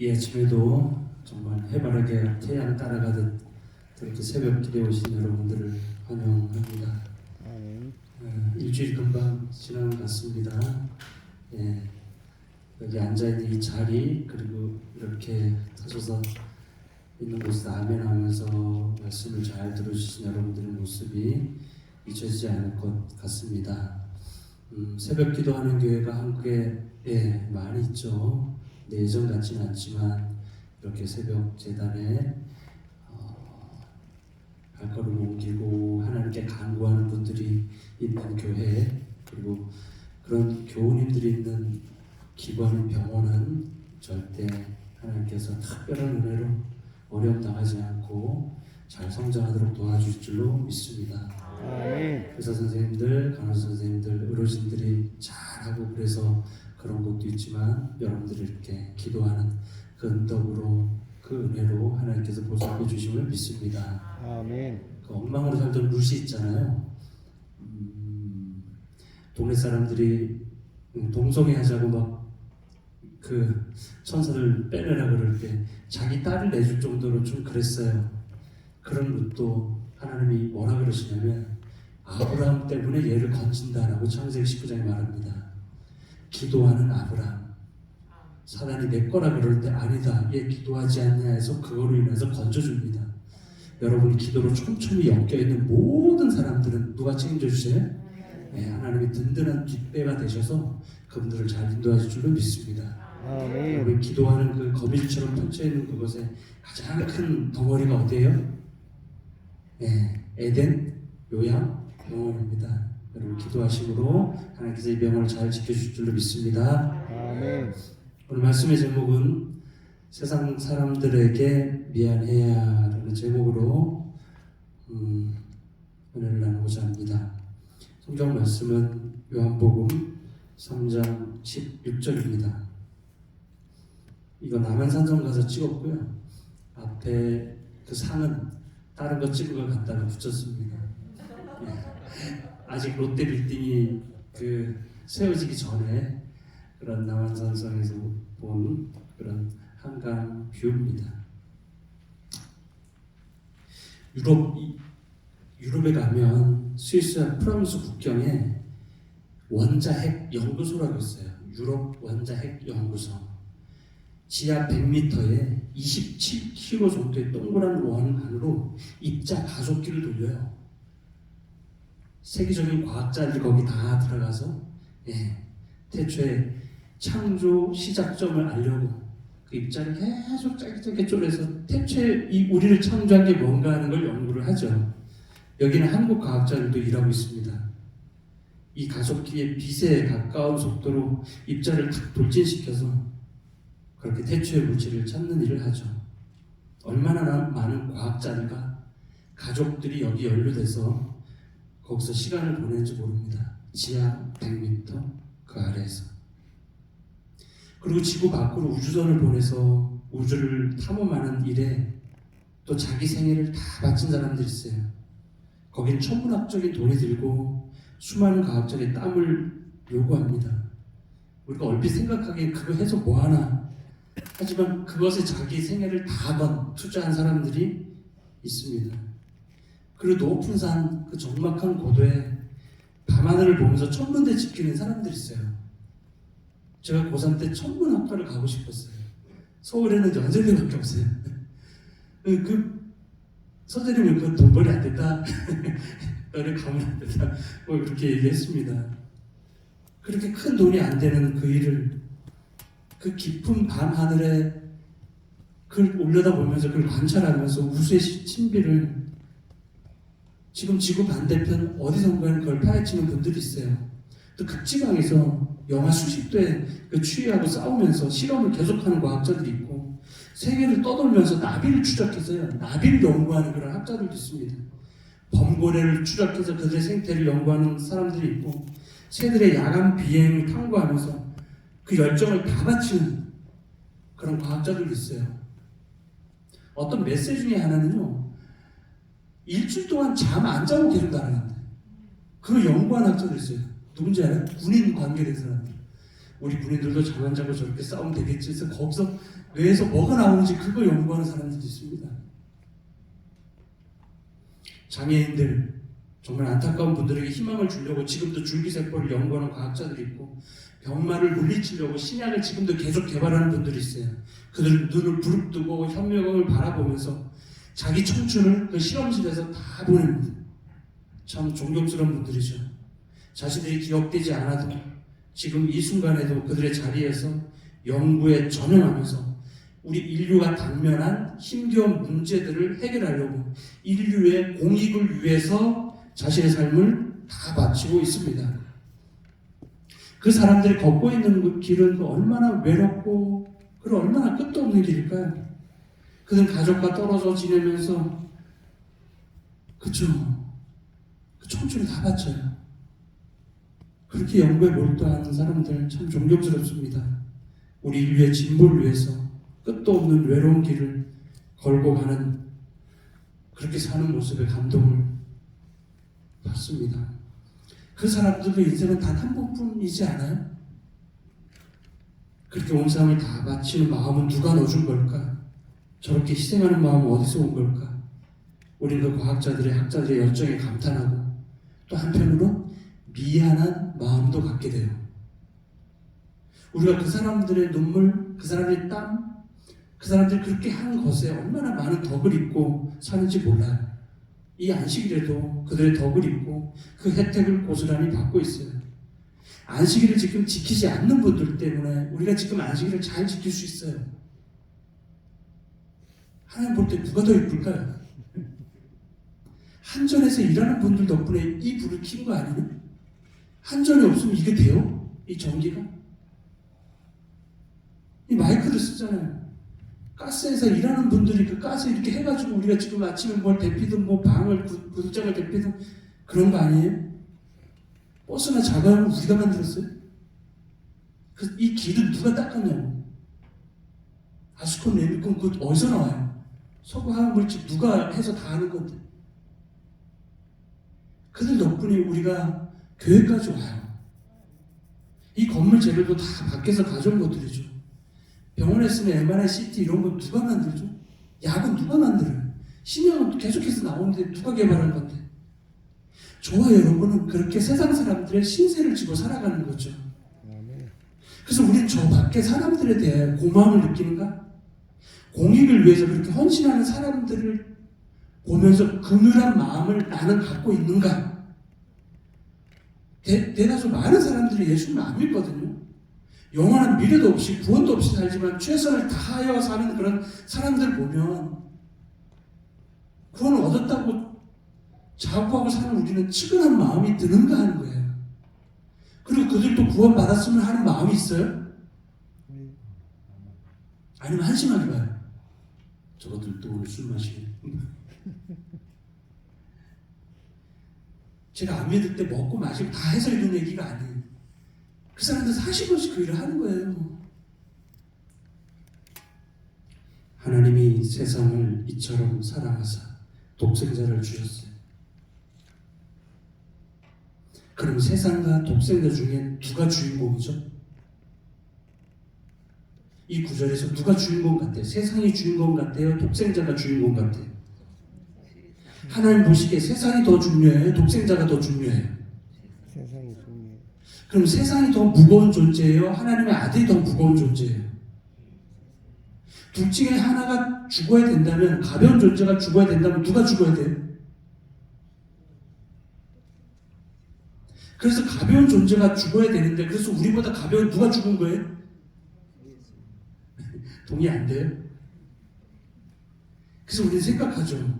이 아침에도 정말 해바라기 태양 따라가듯 이렇게 새벽 기대 오신 여러분들을 환영합니다. 어, 일주일 금방 지난 것 같습니다. 예, 여기 앉아 있는 이 자리 그리고 이렇게 서셔서 있는 곳에 아멘하면서 말씀을 잘 들어주신 여러분들의 모습이 잊혀지지 않을 것 같습니다. 음, 새벽 기도하는 교회가 한국에 예, 많이 있죠. 네, 예전 같지는 않지만 이렇게 새벽 재단에 어, 발걸음 옮기고 하나님께 간구하는 분들이 있는 교회 그리고 그런 교우님들이 있는 기관인 병원은 절대 하나님께서 특별한 은혜로 어려움 당하지 않고 잘 성장하도록 도와줄 줄로 믿습니다. 의사 선생님들, 간호사 선생님들, 의료진들이 잘하고 그래서 그런 것도 있지만 여러분들이 이렇게 기도하는 그 은덕으로 그 은혜로 하나님께서 보살펴 주심을 믿습니다. 아멘. 그 엉망으로 살던 룻이 있잖아요. 음, 동네 사람들이 음, 동성애 하자고 막 그 천사를 빼내라 그럴 때 자기 딸을 내줄 정도로 좀 그랬어요. 그런 룻도 하나님이 뭐라 그러시냐면 아브라함 때문에 얘를 건진다라고 창세기 19장에 말합니다. 기도하는 아브라함. 사단이 내 거라 그럴 때 아니다. 얘 기도하지 않냐 해서 그거로 인해서 건져줍니다. 여러분이 기도로 촘촘히 엮여 있는 모든 사람들은 누가 책임져 주세요? 네, 하나님이 든든한 뒷배가 되셔서 그분들을 잘 인도하실 줄로 믿습니다. 아멘. 우리 기도하는 그 거미줄처럼 펼쳐 있는 그곳에 가장 큰 덩어리가 어디예요? 네, 에덴 요양 병원입니다. 여러분 기도하심으로 하나님께서 이 병원을 잘 지켜주실 줄로 믿습니다. 아멘. 오늘 말씀의 제목은 세상 사람들에게 미안해야라는 제목으로 음, 은혜를 나누고자 합니다. 성경 말씀은 요한복음 3장 16절입니다. 이거 남한산성 가서 찍었고요. 앞에 그 상은 다른 거 찍은 걸 갖다가 붙였습니다. 예. 아직 롯데 빌딩이 그 세워지기 전에 그런 남한산성에서 본 그런 한강 뷰입니다. 유럽 이- 유럽에 가면 스위스와 프랑스 국경에 원자핵 연구소라고 있어요. 유럽 원자핵 연구소. 지하 100m에 27km 정도의 동그란 원 안으로 입자 가속기를 돌려요. 세계적인 과학자들이 거기 다 들어가서 예, 태초에 창조 시작점을 알려고 그 입자를 계속 짧게 쪼개서 태초에 이 우리를 창조한 게 뭔가 하는 걸 연구를 하죠. 여기는 한국 과학자들도 일하고 있습니다. 이 가속기의 빛에 가까운 속도로 입자를 탁 돌진시켜서 그렇게 태초의 물질을 찾는 일을 하죠. 얼마나 나- 많은 과학자들과 가족들이 여기 연루돼서 거기서 시간을 보내는지 모릅니다. 지하 100m 그 아래에서. 그리고 지구 밖으로 우주선을 보내서 우주를 탐험하는 일에 또 자기 생애를 다 바친 사람들이 있어요. 거긴 천문학적인 돈이 들고 수많은 과학자의 땀을 요구합니다. 우리가 얼핏 생각하기에 그거 해서 뭐하나 하지만 그것에 자기 생애를 다건 투자한 사람들이 있습니다. 그리고 높은 산, 그 적막한 고도에 밤하늘을 보면서 천문대 지키는 사람들이 있어요. 제가 고3 때 천문학과를 가고 싶었어요. 서울에는 연세대밖에 없어요. 그, 그 선생님은 그 돈벌이 안 됐다. 너네 가면 안 된다. 뭐 그렇게 얘기했습니다. 그렇게 큰 돈이 안 되는 그 일을 그 깊은 밤 하늘에 그걸 올려다보면서 그걸 관찰하면서 우수의 시- 신비를 지금 지구 반대편 어디선가는 그걸 파헤치는 분들이 있어요. 또 극지방에서 영하 수십 도에 그 추위하고 싸우면서 실험을 계속하는 과학자들이 있고 세계를 떠돌면서 나비를 추적해서요 나비를 연구하는 그런 학자들도 있습니다. 범고래를 추적해서 그들의 생태를 연구하는 사람들이 있고 새들의 야간 비행을 탐구하면서 그 열정을 다 바치는 그런 과학자들도 있어요. 어떤 메시지 중에 하나는요, 일주일 동안 잠 안 자고 계속 날아간다. 그걸 연구한 학자도 있어요. 누군지 알아요? 군인 관계된 사람들. 우리 군인들도 잠 안 자고 저렇게 싸우면 되겠지 해서 거기서 뇌에서 뭐가 나오는지 그거 연구하는 사람들도 있습니다. 장애인들 정말 안타까운 분들에게 희망을 주려고 지금도 줄기세포를 연구하는 과학자들이 있고 병마를 물리치려고 신약을 지금도 계속 개발하는 분들이 있어요. 그들 눈을 부릅뜨고 현명을 바라보면서 자기 청춘을 그 실험실에서 다 보냅니다. 참 존경스러운 분들이죠. 자신들이 기억되지 않아도 지금 이 순간에도 그들의 자리에서 연구에 전념하면서 우리 인류가 당면한 힘겨운 문제들을 해결하려고 인류의 공익을 위해서 자신의 삶을 다 바치고 있습니다. 그 사람들이 걷고 있는 그 길은 얼마나 외롭고 그리고 얼마나 끝도 없는 길일까요? 그들 가족과 떨어져 지내면서 그쵸 그 청춘을 다 바쳐요. 그렇게 연구에 몰두하는 사람들 참 존경스럽습니다. 우리 인류의 진보를 위해서 끝도 없는 외로운 길을 걸고 가는 그렇게 사는 모습에 감동을 받습니다. 그 사람들도 인생은 단 한 번뿐이지 않아요? 그렇게 온 삶을 다 바치는 마음은 누가 넣어준 걸까? 저렇게 희생하는 마음은 어디서 온 걸까? 우리는 그 과학자들의 학자들의 열정에 감탄하고 또 한편으로 미안한 마음도 갖게 돼요. 우리가 그 사람들의 눈물, 그 사람들의 땀, 그 사람들이 그렇게 한 것에 얼마나 많은 덕을 입고 사는지 몰라요. 이 안식일에도 그들의 덕을 입고 그 혜택을 고스란히 받고 있어요. 안식일을 지금 지키지 않는 분들 때문에 우리가 지금 안식일을 잘 지킬 수 있어요. 하나님 볼 때 누가 더 이쁠까요? 한전에서 일하는 분들 덕분에 이 불을 킨 거 아니에요? 한전이 없으면 이게 돼요? 이 전기가? 이 마이크를 쓰잖아요. 가스에서 일하는 분들이 그 가스 이렇게 해가지고 우리가 지금 아침에 뭘 데피든 뭐 방을 구- 구두장을 데피든 그런 거 아니에요? 버스나 자가용은 우리가 만들었어요? 그, 이 길을 누가 닦았냐고. 아스콘 레미콘 그 어디서 나와요? 서구 화학물질 누가 해서 다 하는 건데. 그들 덕분에 우리가 교회까지 와요. 이 건물 재료도 다 밖에서 가져온 것들이죠. 병원에 쓰는 MRI, CT 이런 거 누가 만들죠? 약은 누가 만들어요? 신약은 계속해서 나오는데 누가 개발한 건데? 저와 여러분은 그렇게 세상 사람들의 신세를 지고 살아가는 거죠. 그래서 우리는 저 밖에 사람들에 대해 고마움을 느끼는가? 공익을 위해서 그렇게 헌신하는 사람들을 보면서 그늘한 마음을 나는 갖고 있는가? 대, 대다수 많은 사람들이 예수를 안 믿거든요. 영원한 미래도 없이 구원도 없이 살지만 최선을 다하여 사는 그런 사람들 보면 구원을 얻었다고 자부하고 사는 우리는 측은한 마음이 드는가 하는 거예요. 그리고 그들도 구원 받았으면 하는 마음이 있어요? 아니면 한심하게 봐요. 저것들도 오늘 술 마시네. 제가 안 믿을 때 먹고 마시고 다 해서 이런 얘기가 아니에요. 그 사람들 40원씩 그 일을 하는 거예요. 하나님이 세상을 이처럼 사랑하사 독생자를 주셨어요. 그럼 세상과 독생자 중에 누가 주인공이죠? 이 구절에서 누가 주인공 같아요? 세상이 주인공 같아요? 독생자가 주인공 같아요? 하나님 보시기에 세상이 더 중요해요? 독생자가 더 중요해요? 세상이 중요해. 그럼 세상이 더 무거운 존재예요? 하나님의 아들이 더 무거운 존재예요? 둘 중에 하나가 죽어야 된다면 가벼운 존재가 죽어야 된다면 누가 죽어야 돼요? 그래서 가벼운 존재가 죽어야 되는데 그래서 우리보다 가벼운 누가 죽은 거예요? 동의 안 돼요? 그래서 우리는 생각하죠.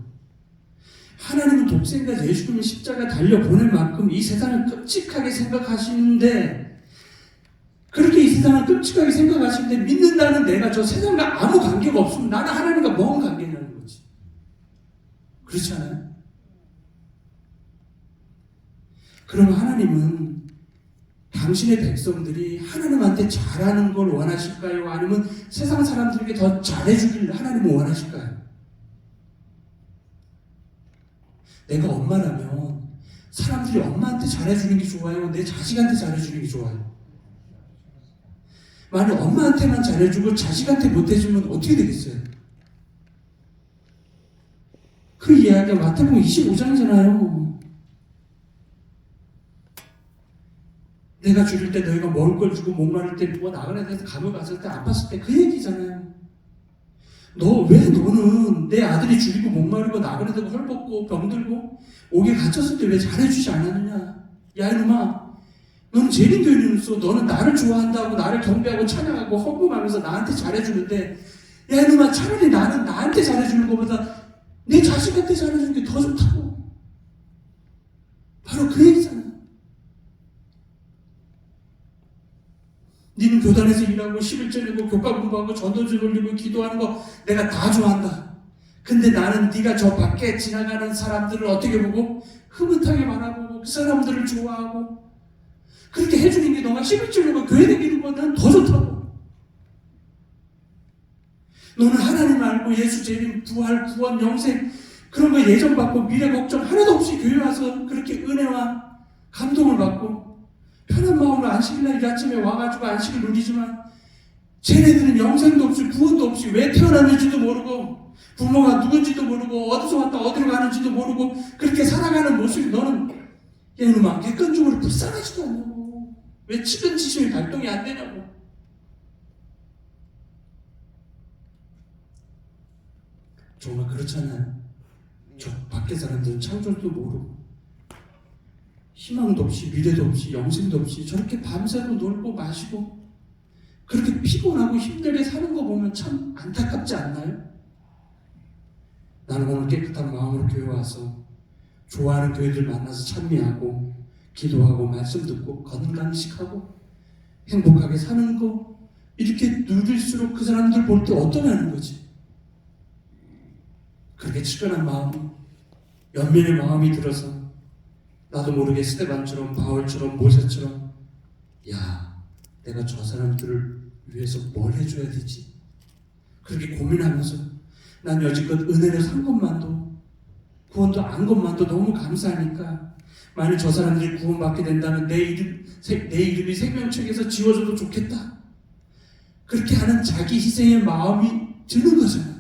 하나님은 독생자 예수님을 십자가 달려 보낼 만큼 이 세상을 끔찍하게 생각하시는데 그렇게 이 세상을 끔찍하게 생각하시는데 믿는다는 내가 저 세상과 아무 관계가 없으면 나는 하나님과 뭔 관계냐는 거지. 그렇지 않아요? 그럼 하나님은 당신의 백성들이 하나님한테 잘하는 걸 원하실까요? 아니면 세상 사람들에게 더 잘해주길 하나님은 원하실까요? 내가 엄마라면 사람들이 엄마한테 잘해주는 게 좋아요? 내 자식한테 잘해주는 게 좋아요? 만약 엄마한테만 잘해주고 자식한테 못해주면 어떻게 되겠어요? 그 이야기가 마태복음 25장이잖아요. 내가 줄일 때 너희가 먹을 걸 주고 목마를 때 누가 나가라 해서 감을 갔을 때 아팠을 때 그 얘기잖아요. 너 왜 너는 내 아들이 줄이고 목마르고 나그네 되고 헐벗고 병들고 옥에 갇혔을 때 왜 잘해주지 않았느냐? 야 이놈아 너는 재림교인으로서 너는 나를 좋아한다고 나를 경배하고 찬양하고 헌금하면서 나한테 잘해주는데 야 이놈아 차라리 나는 나한테 잘해주는 것보다 내 자식한테 잘해주는 게 더 좋다고 바로 그 얘기잖아 니는 교단에서 일하고 11절 내고 교과 공부하고 전도지 돌리고 기도하는 거 내가 다 좋아한다. 근데 나는 네가 저 밖에 지나가는 사람들을 어떻게 보고? 흐뭇하게 바라보고 그 사람들을 좋아하고 그렇게 해주는 게 너가 11절 내고 교회 다니는 거는 더 좋다고. 너는 하나님 알고 예수 재림 부활 구원 영생 그런 거 예정 받고 미래 걱정 하나도 없이 교회 와서 그렇게 은혜와 감동을 받고 편한 마음으로 안식일날 이 아침에 와가지고 안식을 누리지만 쟤네들은 영생도 없이 구원도 없이 왜 태어났는지도 모르고 부모가 누군지도 모르고 어디서 왔다 어디로 가는지도 모르고 그렇게 살아가는 모습이 너는 얘놈아 객관적으로 불쌍하지도 않냐고. 왜 측은지심이 발동이 안 되냐고. 정말 그렇잖아요. 저 밖에 사람들은 창조도 모르고 희망도 없이 미래도 없이 영생도 없이 저렇게 밤새도 놀고 마시고 그렇게 피곤하고 힘들게 사는 거 보면 참 안타깝지 않나요? 나는 오늘 깨끗한 마음으로 교회 와서 좋아하는 교회들 만나서 찬미하고 기도하고 말씀 듣고 건강식하고 행복하게 사는 거 이렇게 누릴수록 그 사람들 볼 때 어떠냐는 거지. 그렇게 측은한 마음이 연민의 마음이 들어서 나도 모르게 스테반처럼 바울처럼 모세처럼 야 내가 저 사람들을 위해서 뭘 해줘야 되지? 그렇게 고민하면서 난 여지껏 은혜를 산 것만도 구원도 안 것만도 너무 감사하니까 만약 저 사람들이 구원받게 된다면 내 이름 세- 내 이름이 생명책에서 지워져도 좋겠다. 그렇게 하는 자기 희생의 마음이 드는 거잖아요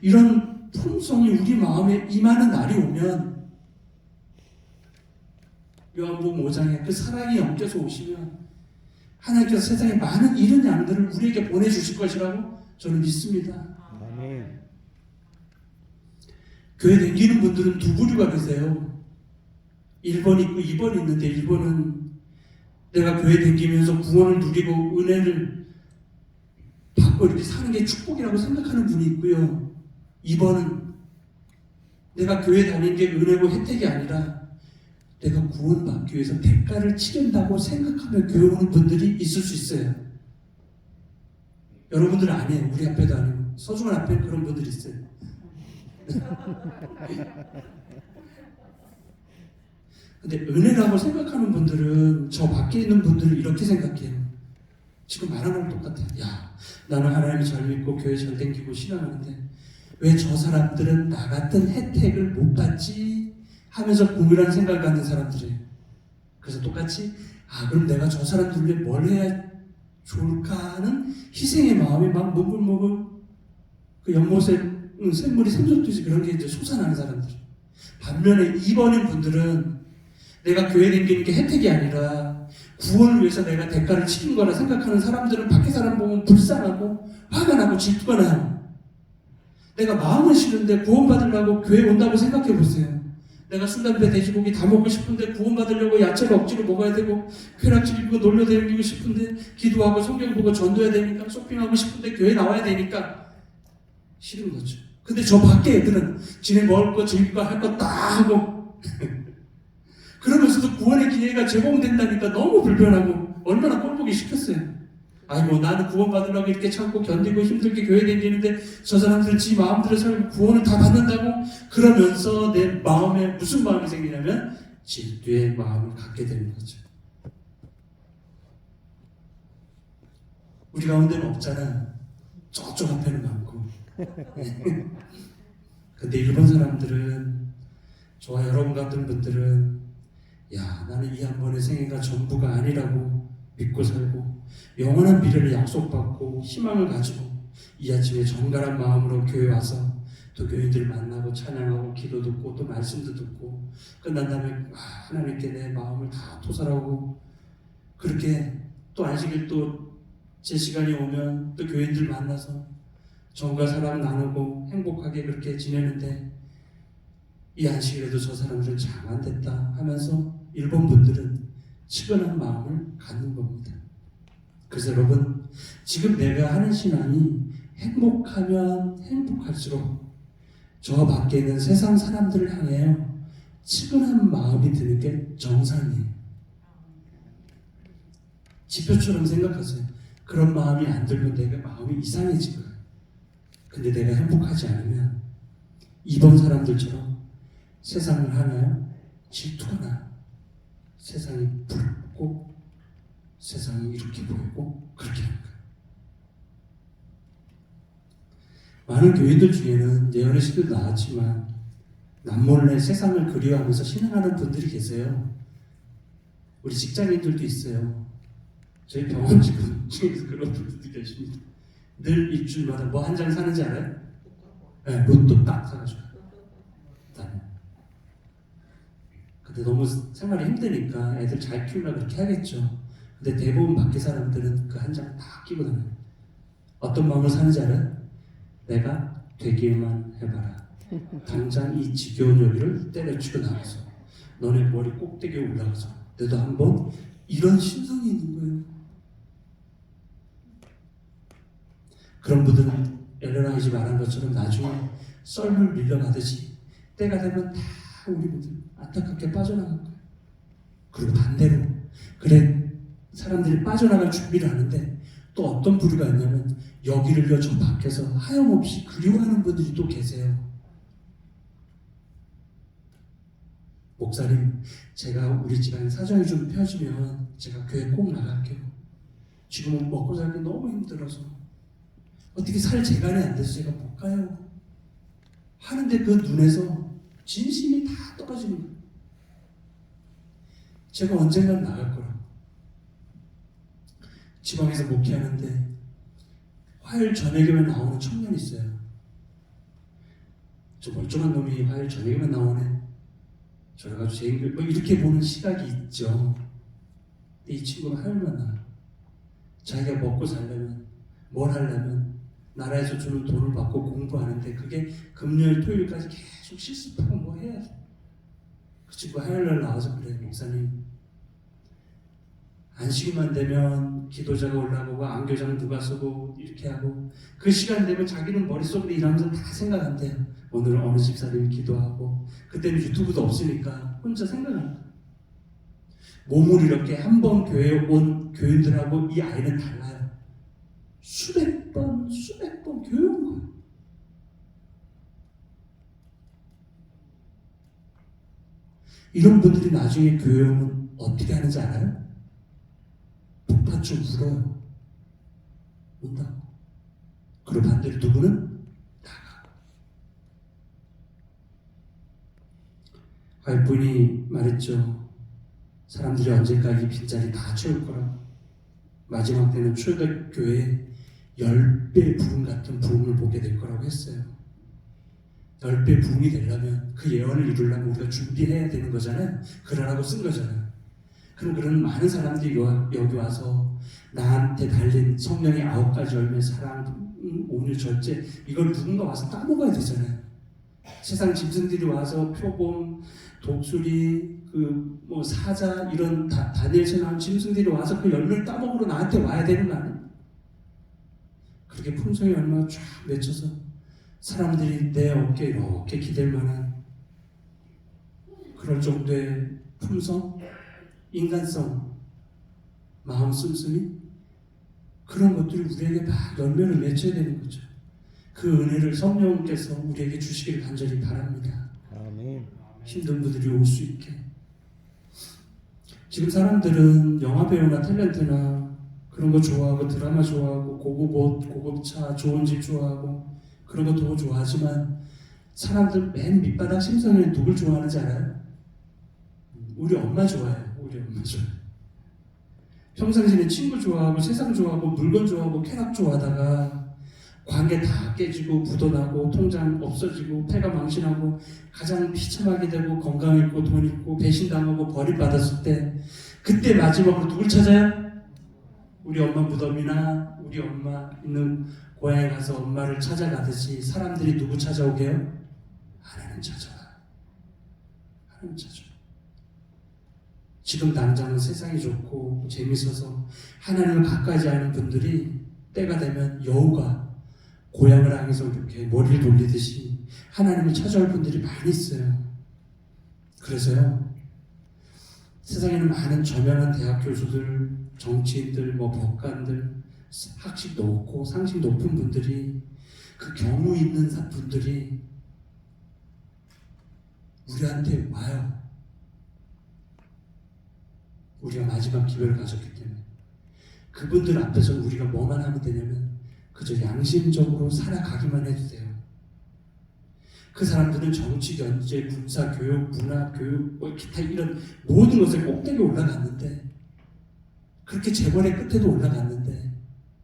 이런 품성이 우리 마음에 임하는 날이 오면 요한복음 5장에 그 사랑이 엉겨서 오시면 하나님께서 세상에 많은 이런 양들을 우리에게 보내주실 것이라고 저는 믿습니다. 아멘. 교회 다니는 분들은 두 부류가 계세요. 1번 있고 2번 있는데 1번은 내가 교회 다니면서 구원을 누리고 은혜를 받고 이렇게 사는 게 축복이라고 생각하는 분이 있고요. 2번은 내가 교회 다니는 게 은혜고 혜택이 아니라 내가 구원받기 위해서 대가를 치른다고 생각하며 교회 오는 분들이 있을 수 있어요. 여러분들은 아니에요. 우리 앞에도 아니고 서중한 앞에 그런 분들이 있어요. 근데 은혜라고 생각하는 분들은 저 밖에 있는 분들은 이렇게 생각해요. 지금 말하는 거 똑같아요. 야, 나는 하나님을 잘 믿고 교회 잘 댕기고 신앙하는데 왜 저 사람들은 나 같은 혜택을 못 받지? 하면서 고민하는 생각을 갖는 사람들이에요. 그래서 똑같이 아 그럼 내가 저 사람들 위해 뭘 해야 좋을까 하는 희생의 마음이 막 몽글몽글 그 연못에 응, 샘물이 샘솟듯이 그런 게 이제 솟아나는 사람들. 반면에 2번인 분들은 내가 교회 다니는 게 혜택이 아니라 구원을 위해서 내가 대가를 치른 거라 생각하는 사람들은 밖에 사람 보면 불쌍하고 화가 나고 질투가 나요. 내가 마음은 싫은데 구원받으려고 교회 온다고 생각해 보세요. 내가 술, 담배, 돼지고기 다 먹고 싶은데 구원받으려고 야채를 억지로 먹어야 되고 쾌락질 입고 놀려다니고 싶은데 기도하고 성경 보고 전도해야 되니까 쇼핑하고 싶은데 교회 나와야 되니까 싫은 거죠. 근데 저 밖에 애들은 지네 먹을 거 즐길 거 할 거 다 하고 그러면서도 구원의 기회가 제공된다니까 너무 불편하고 얼마나 꼴보기 싫겠어요. 아이고 나는 구원받으려고 이렇게 참고 견디고 힘들게 교회 다니는데 저 사람들 지 마음대로 살고 구원을 다 받는다고 그러면서 내 마음에 무슨 마음이 생기냐면 질투의 마음을 갖게 되는 거죠. 우리 가운데는 없잖아. 저쪽 앞에는 많고. 근데 일본 사람들은 저와 여러분 같은 분들은 야 나는 이 한 번의 생애가 전부가 아니라고 믿고 살고 영원한 미래를 약속받고 희망을 가지고 이 아침에 정갈한 마음으로 교회 와서 또 교인들 만나고 찬양하고 기도 듣고 또 말씀도 듣고 끝난 다음에 아, 하나님께 내 마음을 다 토설하고 그렇게 또 안식일 또 제 시간이 오면 또 교인들 만나서 정과 사랑 나누고 행복하게 그렇게 지내는데 이 안식일에도 저 사람들은 잘 안 됐다 하면서 일본 분들은 측은한 마음을 갖는 겁니다. 그래서 여러분 지금 내가 하는 신앙이 행복하면 행복할수록 저 밖에 있는 세상 사람들을 향하여 측은한 마음이 드는 게 정상이에요. 지표처럼 생각하세요. 그런 마음이 안 들면 내가 마음이 이상해지거든. 근데 내가 행복하지 않으면 이번 사람들처럼 세상을 하나요? 질투가 나. 세상이 부럽고 세상이 이렇게 보이고 그렇게 하는 거예요. 많은 교인들 중에는 예언의 시도 나왔지만 남몰래 세상을 그리워하면서 신앙하는 분들이 계세요. 우리 직장인들도 있어요. 저희 병원 직원 중에서 그런 분들도 계십니다. 늘 일주일마다 뭐 한 장 사는지 알아요? 네, 로또 딱 사가지고. 근데 너무 생활이 힘드니까 애들 잘 키우려고 그렇게 하겠죠. 근데 대부분 밖에 사람들은 그 한 장 다 끼고 다녀요. 어떤 마음을 사는지 알아요? 내가 되기만 해봐라. 당장 이 지겨운 여기를 때려치고 나가서 너네 머리 꼭대기에 올라가서 너도 한번 이런 심성이 있는 거예요. 그런 분들은 엘레나 이지 말한 것처럼 나중에 썰물 밀려가듯이 때가 되면 다 우리 분들 안타깝게 빠져나갈 거예요. 그리고 반대로 그래 사람들이 빠져나갈 준비를 하는데 또 어떤 부류가 있냐면 여기를요 저 밖에서 하염없이 그리워하는 분들이 또 계세요. 목사님, 제가 우리 집안 사정이 좀 펴지면 제가 교회 꼭 나갈게요. 지금은 먹고 살기 너무 힘들어서 어떻게 살 재간이 안 돼서 제가 못 가요. 하는데 그 눈에서 진심이 다 떨어지는 거예요. 제가 언젠간 나갈 거라고. 지방에서 목회하는데 화요일 저녁에만 나오는 청년이 있어요. 저 멀쩡한 놈이 화요일 저녁에만 나오네. 저래가지고 제 인글 뭐 이렇게 보는 시각이 있죠. 근데 이 친구는 화요일만 나요. 자기가 먹고 살려면 뭘 하려면 나라에서 주는 돈을 받고 공부하는데 그게 금요일 토요일까지 계속 실습하고 뭐 해야 돼. 그 친구 화요일날 나와서 그래 목사님 안식일만 되면 기도자가 올라오고 안교장 누가 쓰고 이렇게 하고 그 시간 되면 자기는 머릿속으로 일하면서 다 생각한대요. 오늘은 어느 집사님이 기도하고 그때는 유튜브도 없으니까 혼자 거예요. 몸을 이렇게 한 번 교회에 온 교인들하고 이 아이는 달라요. 수백 번, 수백 번 거예요. 이런 분들이 나중에 교회 오면 어떻게 하는지 알아요? 북받쳐 울어요. 운다고. 그리고 반대로 누구는 나가. 할분이 말했죠. 사람들이 이 빈자리 다 채울 거라고. 마지막 때는 초대교회에 열배 부흥 같은 부흥을 보게 될 거라고 했어요. 열배 부흥이 되려면 그 예언을 이루려면 우리가 준비해야 되는 거잖아요. 그러라고 쓴 거잖아요. 그럼 그런 많은 사람들이 여- 여기 와서 나한테 달린 성령의 아홉 가지 열매, 사랑, 음, 온유, 절제 이걸 누군가 와서 따먹어야 되잖아요. 세상 짐승들이 와서 표범, 독수리, 그 뭐 사자 이런 다, 다니엘서 나온 짐승들이 와서 그 열매를 따먹으러 나한테 와야 되는 거 아니에요? 그렇게 품성이 얼마나 쫙 맺혀서 사람들이 내 어깨에 이렇게 기댈 만한 그럴 정도의 품성, 인간성, 마음 씀씀이 그런 것들이 우리에게 막 열매를 맺혀야 되는 거죠. 그 은혜를 성령께서 우리에게 주시길 간절히 바랍니다. 아멘. 힘든 분들이 올 수 있게. 지금 사람들은 영화 배우나 탤런트나 그런 거 좋아하고 드라마 좋아하고 고급 옷, 고급 차, 좋은 집 좋아하고 그런 거더 좋아하지만 사람들 맨 밑바닥 심성에 누굴 좋아하는지 알아요? 우리 엄마 좋아해요. 우리 엄마 좋아해. 평상시에 친구 좋아하고 세상 좋아하고 물건 좋아하고 쾌락 좋아하다가 관계 다 깨지고 묻어나고 통장 없어지고 폐가 망신하고 가장 비참하게 되고 건강 잃고 돈 잃고 배신당하고 버림받았을 때 그때 마지막으로 누굴 찾아요? 우리 엄마 무덤이나 우리 엄마 있는 고향에 가서 엄마를 찾아가듯이 사람들이 누구 찾아오게요? 하나님 찾아와. 하나님 찾아와. 지금 당장은 세상이 좋고 재밌어서 하나님을 가까이 하는 분들이 때가 되면 여우가 고향을 향해서 이렇게 머리를 돌리듯이 하나님을 찾아올 분들이 많이 있어요. 그래서요. 세상에는 많은 저명한 대학 교수들, 정치인들, 뭐 법관들, 학식 높고 상식 높은 분들이 그 경우 있는 사- 분들이 우리한테 와요. 우리가 마지막 기회를 가졌기 때문에 그분들 앞에서 우리가 뭐만 하면 되냐면 그저 양심적으로 살아가기만 해도 돼요. 그 사람들은 정치, 경제, 군사, 교육, 문화, 교육, 뭐 기타 이런 모든 것에 꼭대기에 올라갔는데 그렇게 재벌의 끝에도 올라갔는데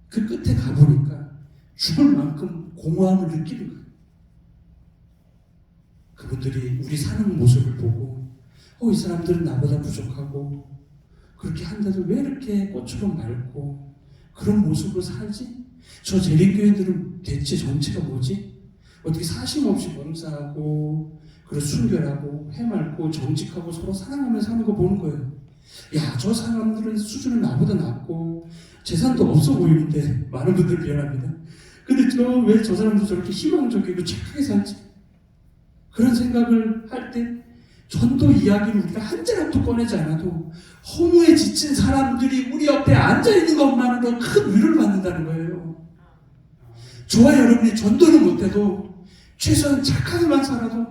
그 끝에 가보니까 죽을 만큼 공허함을 느끼는 거예요. 그분들이 우리 사는 모습을 보고 어, 이 사람들은 나보다 부족하고 그렇게 한데도 왜 이렇게 꽃처럼 맑고 그런 모습으로 살지? 저 재림교회들은 대체 정체가 뭐지? 어떻게 사심 없이 봉사하고 그리고 순결하고 해맑고 정직하고 서로 사랑하며 사는 거 보는 거예요. 야, 저 사람들은 수준은 나보다 낮고 재산도 없어 보이는데 많은 분들 미안합니다. 근데 저 왜 저 사람들 저렇게 희망적이고 착하게 살지? 그런 생각을 할 때 전도 이야기를 우리가 한 자락도 꺼내지 않아도 허무에 지친 사람들이 우리 옆에 앉아 있는 것만으로 큰 위로를 받는다는 거예요. 저와 여러분이 전도를 못해도 최소한 착하게만 살아도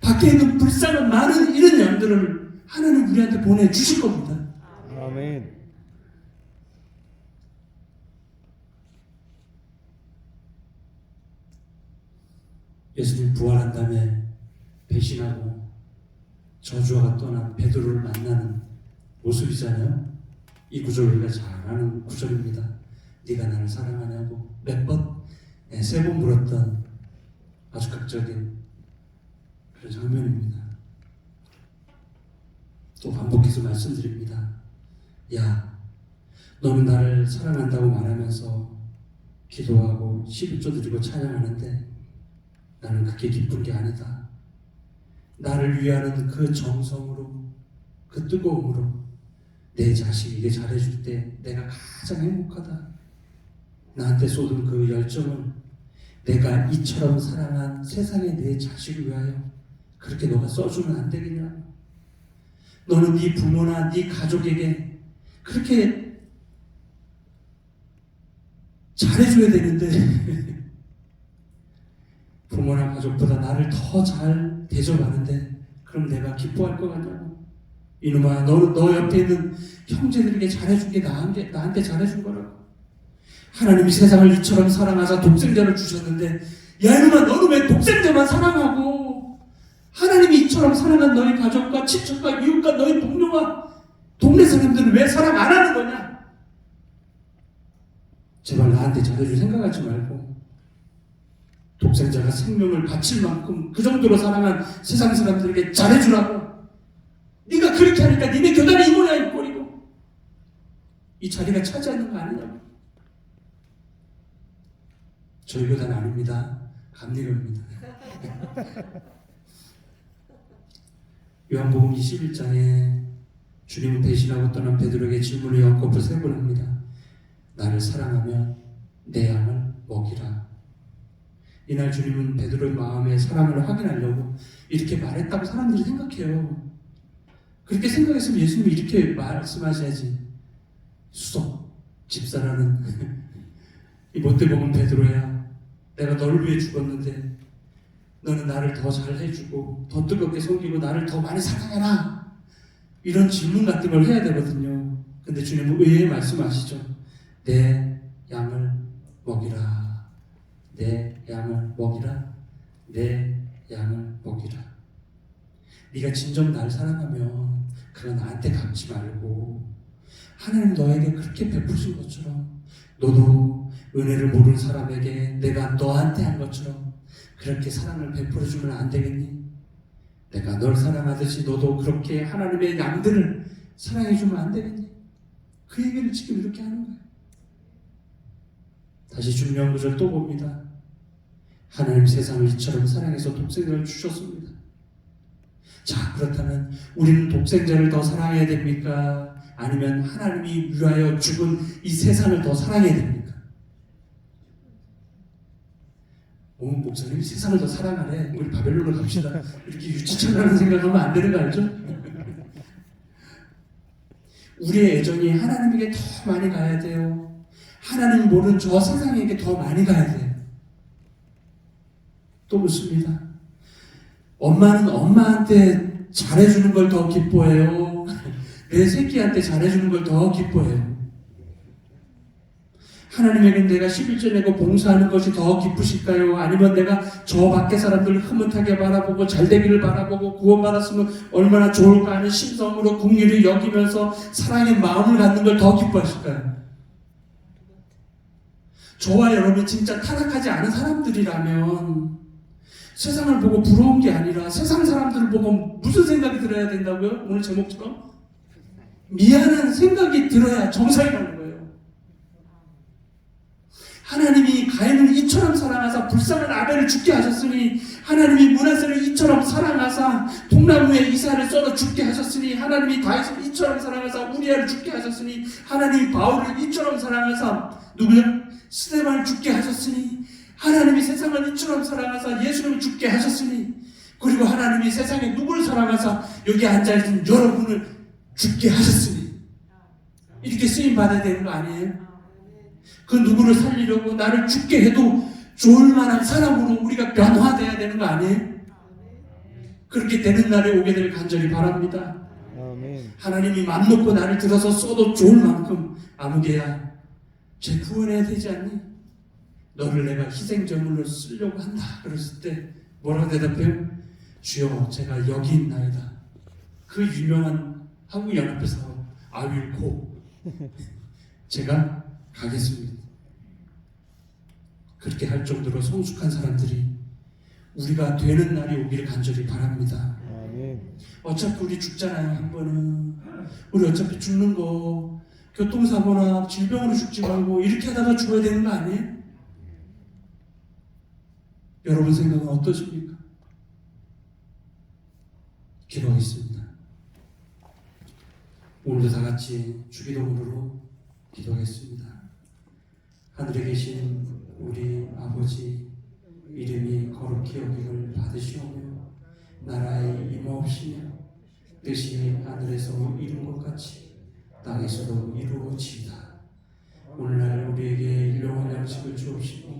밖에 있는 불쌍한 많은 이런 양들을 하나님 우리한테 보내주실 겁니다. 아멘. 예수님 부활한 다음에 배신하고 저주와 떠난 베드로를 만나는 모습이잖아요. 이 구절을 우리가 잘 아는 구절입니다. 네가 나를 사랑하냐고 몇 번? 네, 세번 물었던 아주 극적인 그런 장면입니다. 또 반복해서 말씀드립니다. 야, 너는 나를 사랑한다고 말하면서 기도하고 11조 드리고 찬양하는데 나는 그게 기쁜 게 아니다. 나를 위하는 그 정성으로, 그 뜨거움으로 내 자식에게 잘해줄 때 내가 가장 행복하다. 나한테 쏟은 그 열정을 내가 이처럼 사랑한 세상의 내 자식을 위하여 그렇게 너가 써주면 안 되겠냐? 너는 네 부모나 네 가족에게 그렇게 잘해줘야 되는데 부모나 가족보다 나를 더 잘 대접하는데 그럼 내가 기뻐할 것 같냐고. 이놈아 너는 너 옆에 있는 형제들에게 잘해준 게. 나한테, 나한테 잘해준 거라고. 하나님이 세상을 이처럼 사랑하사 독생자를 주셨는데 야 이놈아 너는 왜 독생자만 사랑하고? 하나님이 이처럼 사랑한 너희 가족과 친척과 이웃과 너희 동료와 동네 사람들은 왜 사랑 안 하는 거냐? 제발 나한테 잘해줄 생각하지 말고 독생자가 생명을 바칠 만큼 그 정도로 사랑한 세상 사람들에게 잘해주라고. 네가 그렇게 하니까 니네 교단이 이 모양이 꼴이고 이 자리가 차지하는 거 아니냐고. 저희 교단 아닙니다. 감리교입니다. 요한복음 21장에 주님을 배신하고 떠난 베드로에게 질문을 연거푸 세번 합니다. 나를 사랑하면 내 양을 먹이라. 이날 주님은 베드로의 마음의 사랑을 확인하려고 이렇게 말했다고 사람들이 생각해요. 그렇게 생각했으면 예수님이 이렇게 말씀하셔야지. 수석, 집사라는 이 못돼 먹은 베드로야. 내가 너를 위해 죽었는데 너는 나를 더 잘 해주고 더 뜨겁게 섬기고 나를 더 많이 사랑해라. 이런 질문 같은 걸 해야 되거든요. 근데 주님은 의외의 말씀하시죠. 내 양을 먹이라. 내 먹이라. 내 양을 먹이라. 네가 진정 날 사랑하면 그거 나한테 갚지 말고 하나님 너에게 그렇게 베푸신 것처럼 너도 은혜를 모르는 사람에게 내가 너한테 한 것처럼 그렇게 사랑을 베풀어 주면 안 되겠니? 내가 널 사랑하듯이 너도 그렇게 하나님의 양들을 사랑해 주면 안 되겠니? 그 얘기를 지금 이렇게 하는 거예요. 다시 중요한 구절 또 봅니다. 하나님 세상을 이처럼 사랑해서 독생자를 주셨습니다. 자, 그렇다면 우리는 독생자를 더 사랑해야 됩니까? 아니면 하나님이 위하여 죽은 이 세상을 더 사랑해야 됩니까? 오, 목사님이 세상을 더 사랑하네. 우리 바벨론을 갑시다. 이렇게 유치천하는 생각하면 안 되는 거 알죠? 우리의 애정이 하나님에게 더 많이 가야 돼요. 하나님 모르는 저 세상에게 더 많이 가야 돼요. 또 묻습니다. 엄마는 엄마한테 잘해주는 걸 더 기뻐해요. 내 새끼한테 잘해주는 걸 더 기뻐해요. 하나님에게 내가 11조 내고 봉사하는 것이 더 기쁘실까요? 아니면 내가 저 밖에 사람들을 흐뭇하게 바라보고 잘되기를 바라보고 구원받았으면 얼마나 좋을까 하는 심성으로 국률을 여기면서 사랑의 마음을 갖는 걸 더 기뻐하실까요? 저와 여러분 진짜 타락하지 않은 사람들이라면 세상을 보고 부러운 게 아니라 세상 사람들을 보고 무슨 생각이 들어야 된다고요? 오늘 제목처럼 미안한 생각이 들어야 정상이 가는 거예요. 하나님이 가인을 이처럼 사랑하사 불쌍한 아벨을 죽게 하셨으니 하나님이 문하세를 이처럼 사랑하사 통나무에 이사를 썰어 죽게 하셨으니 하나님이 다윗을 이처럼 사랑하사 우리아를 죽게 하셨으니 하나님이 바울을 이처럼 사랑하사 누구야? 스테반을 죽게 하셨으니 하나님이 세상을 이처럼 사랑하사 예수님을 죽게 하셨으니 그리고 하나님이 세상에 누구를 사랑하사 여기 앉아있는 여러분을 죽게 하셨으니 이렇게 쓰임 받아야 되는 거 아니에요? 그 누구를 살리려고 나를 죽게 해도 좋을 만한 사람으로 우리가 변화돼야 되는 거 아니에요? 그렇게 되는 날에 오게 될 간절히 바랍니다. 하나님이 맘 놓고 나를 들어서 써도 좋을 만큼 아무개야 죄 구원해야 되지 않니? 너를 내가 희생 제물로 쓰려고 한다 그랬을 때 뭐라고 대답해요? 주여 제가 여기 있나이다 그 유명한 한국 연합회 사업 아윌코 제가 가겠습니다 그렇게 할 정도로 성숙한 사람들이 우리가 되는 날이 오기를 간절히 바랍니다. 어차피 우리 죽잖아요 한 번은 우리 어차피 죽는 거 교통사고나 질병으로 죽지 말고 이렇게 하다가 죽어야 되는 거 아니에요? 여러분 생각은 어떠십니까? 기도하겠습니다 오늘도 다 같이 주기도문으로 기도하겠습니다 하늘에 계신 우리 아버지 이름이 거룩히 여김을 받으시오며 나라의 임하옵시며 뜻이 하늘에서 이룬 것 같이 땅에서도 이루어지이다. 오늘날 우리에게 일용할 양식을 주옵시고